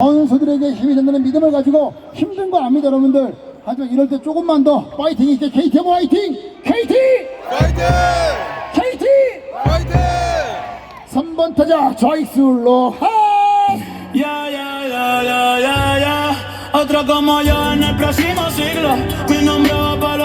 선수들에게 힘이 된다는 믿음을 가지고 힘든 거 압니다 여러분들 하지만 이럴 때 조금만 더 파이팅 있게 KTM 화이팅! KT! 파이팅! KT! 파이팅! 3번 타자 로하 ya, ya, ya. Otro como yo en el próximo siglo. Mi nombre va para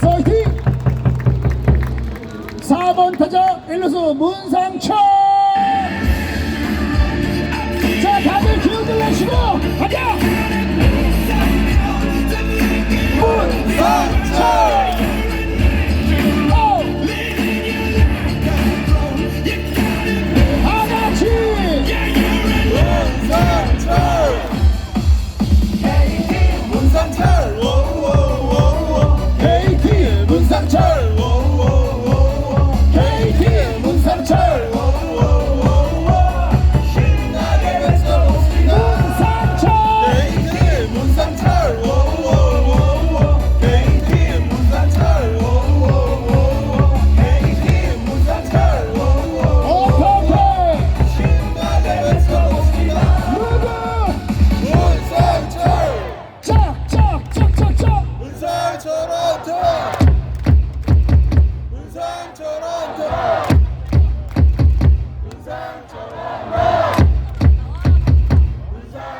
파이팅! 4번 타자 1루수 문상철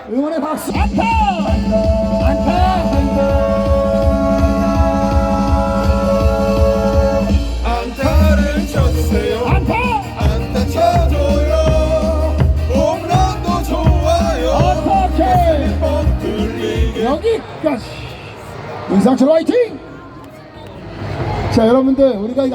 응원의 박수! 안타! 안타! 안타를 쳐주세요. 안타! 안타 쳐줘요. 홈런도 좋아요. 어떻게. 여기까지. 문상철 화이팅 자 여러분들 우리가 이거